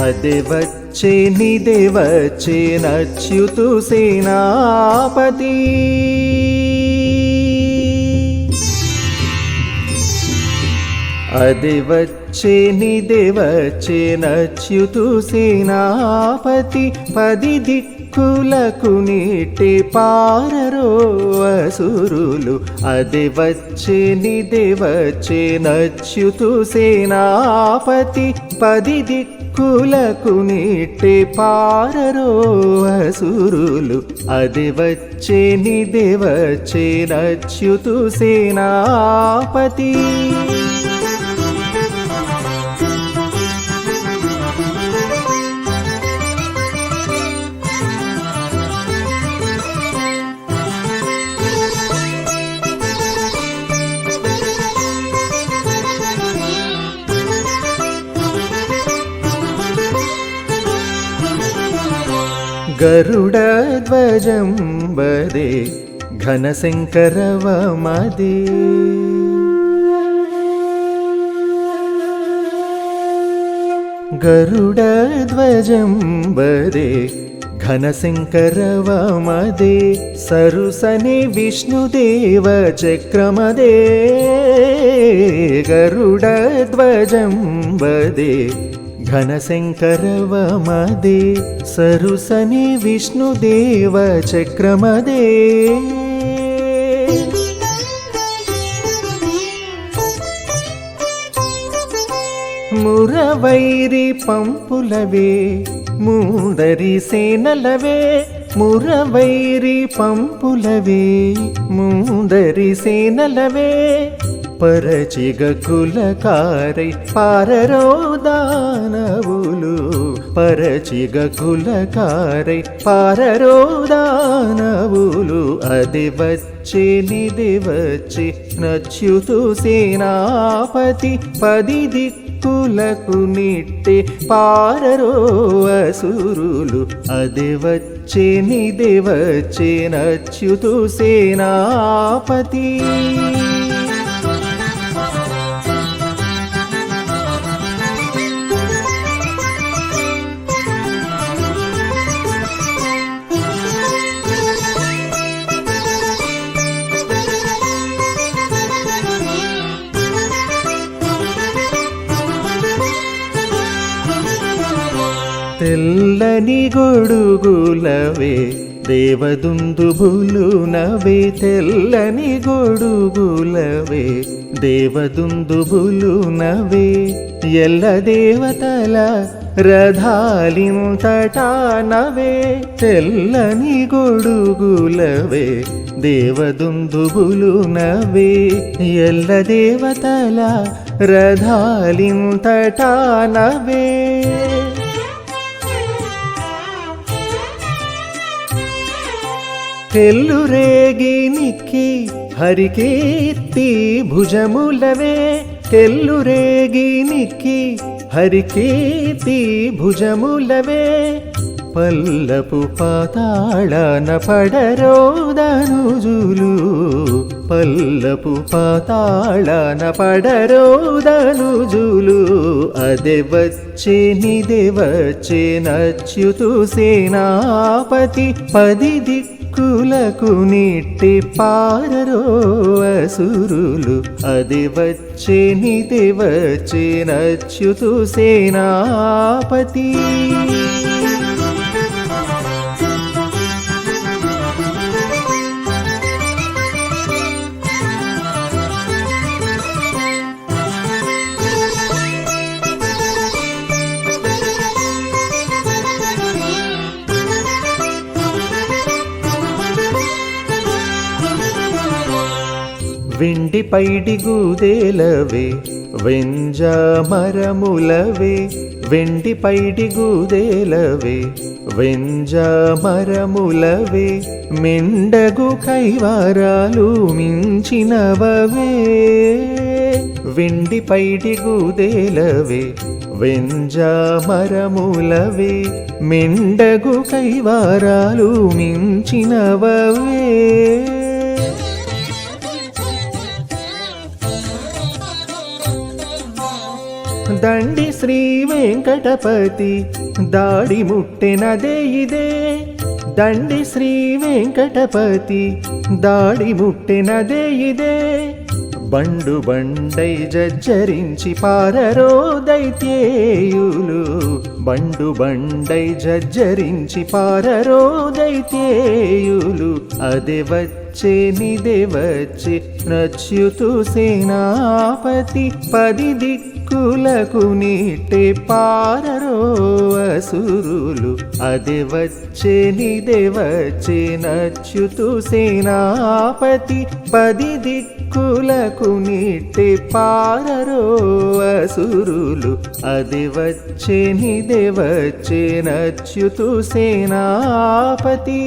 అదే నిదేవచ్చే నచ్యుతు సేనాపతి. అది నిదేవచ్చే నచ్యుతు సేనాపతి. పది దిట్ దిక్కులకు నీటి పారరో అసురులు. అది వచ్చే నిది వచ్చే నచ్యుతు సేనాపతి. పది దిక్కులకు నీటి పారరో అసురులు. అది వచ్చే నిది వచ్చే నచ్యుతు సేనాపతి. గరుడధ్వజం వదే ఘనశంకరవమదే గరుడధ్వజం వదే ఘనశంకరవమదే సరుసని విష్ణుదేవ చక్రమదే గరుడధ్వజం వదే ఘనశంకరవమదే సరుసని విష్ణుదేవ చక్రమదే. మురవైరి పంపులవే మూదరి సేనలవే మురవైరి పంపులవే మూదరి సేనలవే పరచిగ కులకారై పారరో దానవులు పరచిగ కులకారై పారరో అది వచ్చి నిది వచ్చి నచ్యుతు సేనాపతి పది దిక్కులకు నిట్టి పారరో అసురులు అది వచ్చి నిది వచ్చి నచ్యుతు సేనాపతి తెల్లని గొడుగులవే దేవదుందుబులు నవే తెల్లని గొడుగులవే దేవదుందుబులు నవే. ఎల్ల దేవతల రథాలింతటా నవే తెల్లని గొడుగులవే దేవదుందుబులు నవే. ఎల్ల దేవతల రథాలింతటా నవే. తెల్లురేగి నిక్కి హరికీర్తి భుజములవే. తెల్లురేగి నిక్కి హరికీర్తి భుజములవే. పల్లపు పాతాళన పడరోదనుజులు పల్లపు పాతాళన పడరోదనుజులు అదే వచ్చే నిదే వచ్చే నచ్యుతు సేనాపతి పది దిక్కు దిక్కులకు నీటి పారరో అసురులు. అది వచ్చే నిదే వచ్చే నచ్యుతు సేనాపతి. వెండి పైడి గూదేలవే వెంజ మరములవే. వెండి పైడి గూదేలవే వెంజ మరములవే. మెండగు కైవారాలు మించినవవే. వెండి పైడి గూదేలవే వెంజ మరములవే. మెండగు కైవారాలు మించినవవే. దండి శ్రీ వెంకటపతి దాడి ముట్టెనదే ఇదే. దండి శ్రీ వెంకటపతి దాడి ముట్టెనదే ఇదే. బండు బండై జజ్జరించి పారరో దైత్యేయులు. బండు బండై జజ్జరించి పారరో దైత్యేయులు. అదే వచ్చే నిదే వచ్చే నచ్యుతు సేనాపతి పది దిక్కులకు నీటే పారరో అసురులు అదే వచ్చే నిదే వచ్చే నచ్యుతు సేనాపతి పది దిక్కులకు నీటి పారరో అసురులు అది వచ్చే నిదే వచ్చే నచ్యుతు సేనాపతి.